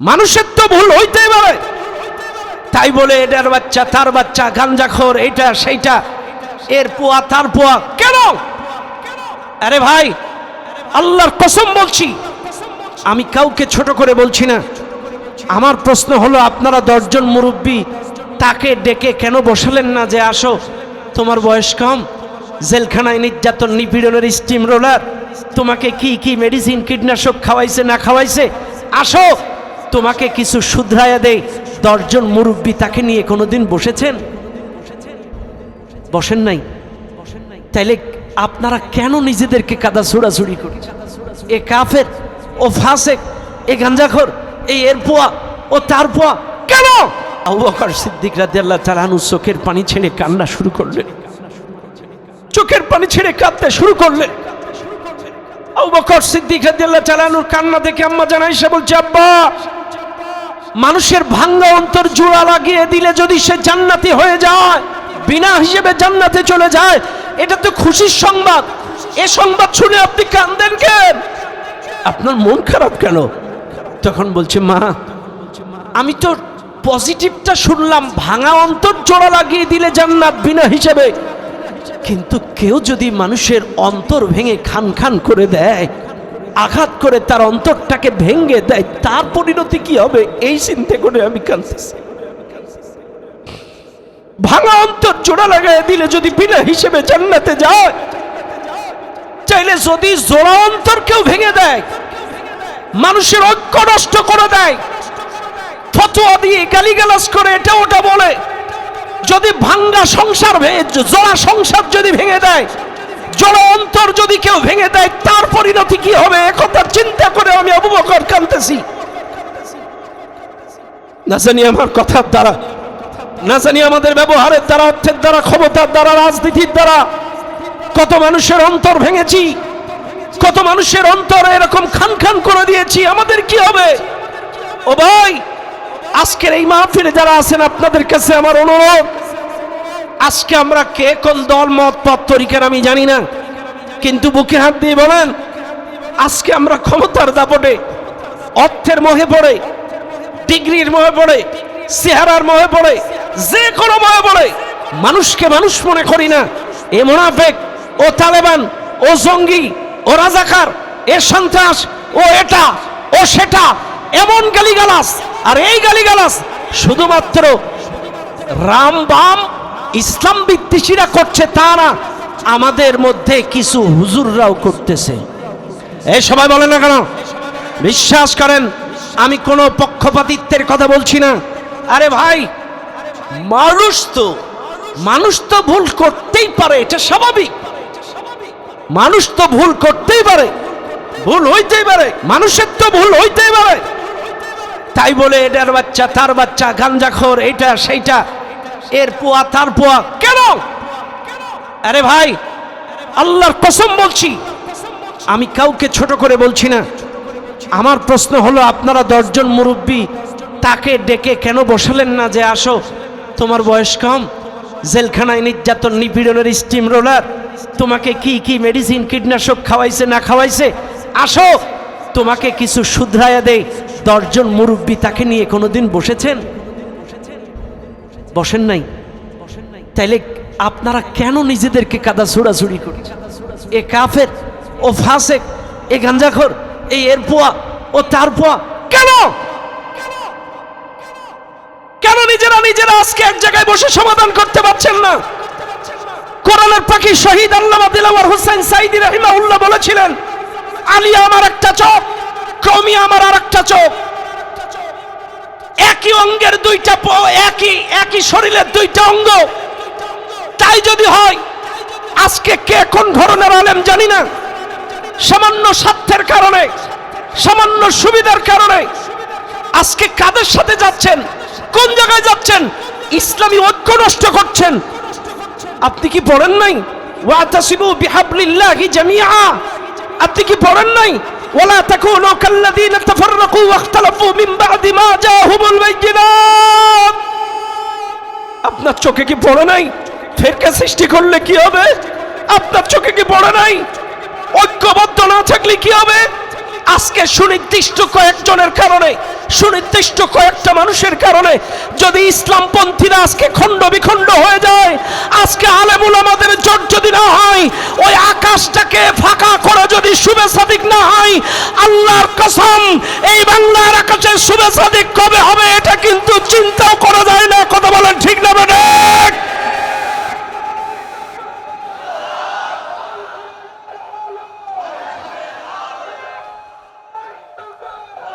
মানুষের তো ভুল হইতেই পারে। তাই বলে এটার বাচ্চা, তার বাচ্চা, গাঞ্জাখোর, এইটা, সেইটা, এর পোয়া, তার পোয়া, কেন? আরে ভাই, আল্লাহর কসম বলছি, আমি কাউকে ছোট করে বলছি না। আমার প্রশ্ন হলো, আপনারা দশজন মুরব্বী তাকে ডেকে কেন বসালেন না যে আসো, তোমার বয়স কম, জেলখানায় নির্যাতন, নিপীড়নের স্টিম রোলার তোমাকে কি কি মেডিসিন কীটনাশক খাওয়াইছে, না খাওয়াইছে, আসো। তোমাকে কিছু শুধরাইয়া দেই। দশজন মুরব্বী তাকে নিয়ে কোনোদিন বসেছেন? বসেন নাই। তাইলে আপনারা কেন নিজেদেরকে কাদা ছুড়াছুড়ি করি এ কাফের, ও ফাসেক, এ গাঞ্জাখর, এই এর পোয়া, ও তার পোয়া, কেন? আবু সিদ্দিক তাআলা আনহু চোখের পানি ছেড়ে কান্না শুরু করলেন। চোখের পানি ছেড়ে কাঁদতে শুরু করলেন। আবু বকর সিদ্দিক রাদিয়াল্লাহু তাআলা আনহুর কান্না দেখে আম্মা জানাইসা বলছে, আব্বা মানুষের ভাঙ্গা অন্তর জোড়া লাগিয়ে দিলে যদি সে জান্নাতি হয়ে যায়, বিনা হিসেবে জান্নাতে চলে যায়, এটা তো খুশির সংবাদ। এ সংবাদ শুনে আপনি কান্দেন কেন আপনার মন খারাপ কেন? তখন বলছে, মা, আমি তো পজিটিভটা শুনলাম, ভাঙা অন্তর জোড়া লাগিয়ে দিলে জান্নাত বিনা হিসেবে। কিন্তু কেউ যদি মানুষের অন্তর ভেঙে খান খান করে দেয় আঘাত করে তার অন্তরটাকে ভেঙে দেয়। তার পরিণতি কি হবে? এই চিন্তা করে আমি কাঁদতেছি। ভাঙা অন্তর জোড়া লাগাই দিলে যদি বিনা হিসেবে জান্নাতে যায়, চাইলে যদি জোড়া অন্তর কেউ ভেঙে দেয়, মানুষের ঐক্য নষ্ট করে দেয়, ফতোয়া দিয়ে গালিগালাজ করে, এটা ওটা বলে, যদি ভাঙ্গা সংসার ভেঙে জোড়া সংসার যদি ভেঙে দেয় জোড়া অন্তর যদি কেউ ভেঙে দেয় তার পরিণতি কি হবে। একথার চিন্তা করে আমি আবু কানতেছি না জানি আমার কথার দ্বারা, না জানি আমাদের ব্যবহারের দ্বারা, অর্থের দ্বারা, ক্ষমতার দ্বারা, রাজনীতির দ্বারা কত মানুষের অন্তর ভেঙেছি, কত মানুষের অন্তর এরকম খান খান করে দিয়েছি, আমাদের কি হবে? ও ভাই, আজকের এই মাহফিলে যারা আছেন, আপনাদের কাছে আমার অনুরোধ আজকে আমরা কে কোন দল, মত, পথ, তরিকার আমি জানি না। কিন্তু বুকে হাত দিয়ে বলেন, আজকে আমরা ক্ষমতার দাপটে, অর্থের মোহে পড়ে, ডিগ্রির মোহে পড়ে, চেহারার মোহে পড়ে, যে কোনো মোহে পড়ে, মানুষকে মানুষ মনে করি না। এ মোনাফেক, ও তালেবান, ও জঙ্গি, ও রাজাকার, এ সন্ত্রাস, ও এটা, ও সেটা, এমন গালিগালাস আর এই গালিগালাস শুধুমাত্র রাম বাম ইসলাম বিদ্বেষীরা করছে তা না, আমাদের মধ্যে কিছু হুজুররাও করতেছে। এই সবাই বলেন না কেন? বিশ্বাস করেন, আমি কোনো পক্ষপাতিত্বের কথা বলছি না। আরে ভাই, মানুষ তো মানুষ তো ভুল করতেই পারে, এটা স্বাভাবিক। মানুষ তো ভুল করতেই পারে, ভুল হইতেই পারে, মানুষের তো ভুল হইতেই পারে। তাই বলে, এটার বাচ্চা, তার বাচ্চা, গাঞ্জাখোর এটা সেইটা। এর পোয়া, তার পোয়া। কেন? আরে ভাই, আল্লাহর কসম বলছি। আমি কাউকে ছোট করে বলছি না। আমার প্রশ্ন হলো, আপনারা দশজন মুরব্বী তাকে ডেকে কেন বসালেন না যে আসো, তোমার বয়স কম, জেলখানায় নির্যাতন, নিপীড়নের স্টিম রোলার তোমাকে কি কি মেডিসিন কীটনাশক খাওয়াইছে, না খাওয়াইছে? আসো, তোমাকে কিছু শুধরাইয়া দেয় দশজন মুরব্বী তাকে নিয়ে কোনোদিন বসেছেন? বসেন নাই। তাইলে আপনারা কেন নিজেদেরকে কাদা ছুড়াছুড়ি করি এ কাফের, ও ফাসেক, এ গাঞ্জাখর, এই এর পোয়া, ও তার পোয়া, কেন? কেন নিজেরা নিজেরা আজকে এক জায়গায় বসে সমাধান করতে পারছেন না? কোরআনের পাখি শহীদ আল্লামা দিলাওয়ার হোসেন সাইদি রাহিমাউল্লাহ বলেছিলেন, আলী আমার একটা চোখ কমি আমার আর একটা চোখ। একই অঙ্গের দুইটা একই একই শরীরের দুইটা অঙ্গ। তাই যদি হয়, আজকে কে কোন ধরনের আলেম জানি না। সামান্য স্বার্থের কারণে, সামান্য সুবিধার কারণে আজকে কাদের সাথে যাচ্ছেন, কোন জায়গায় যাচ্ছেন, ইসলামী ঐক্য নষ্ট করছেন। আপনি কি পড়েন নাই? ওয়াতাসিবু বিহাবলিল্লাহি জামিআ। আপনি কি পড়েন নাই? ওয়ালা তাকুনু কাল্লাযীনা তাফাররাকু ওয়াখতালাফু মিন বা'দি মা জাআহুমুল বাইয়িনাত আপনার চোখে কি পড়ে নাই? ফেরকা সৃষ্টি করলে কি হবে? আপনার চোখে কি পড়ে নাই? ঐক্যবদ্ধ না থাকলে কি হবে? আজকে সুনির্দিষ্ট কয়েকজনের কারণে, সুনির্দিষ্ট কয়েকটা মানুষের কারণে যদি ইসলামপন্থীরা আজকে খণ্ড বিখণ্ড হয়ে যায়, আজকে আলেমুল আমাদের জোট যদি না হয় আকাশটাকে ফাঁকা করে যদি শুভে সাদিক না হয়, আল্লাহর কসম, এই বাংলার আকাশে শুভে সাদিক কবে হবে এটা কিন্তু চিন্তাও করা যায় না। কথা বলেন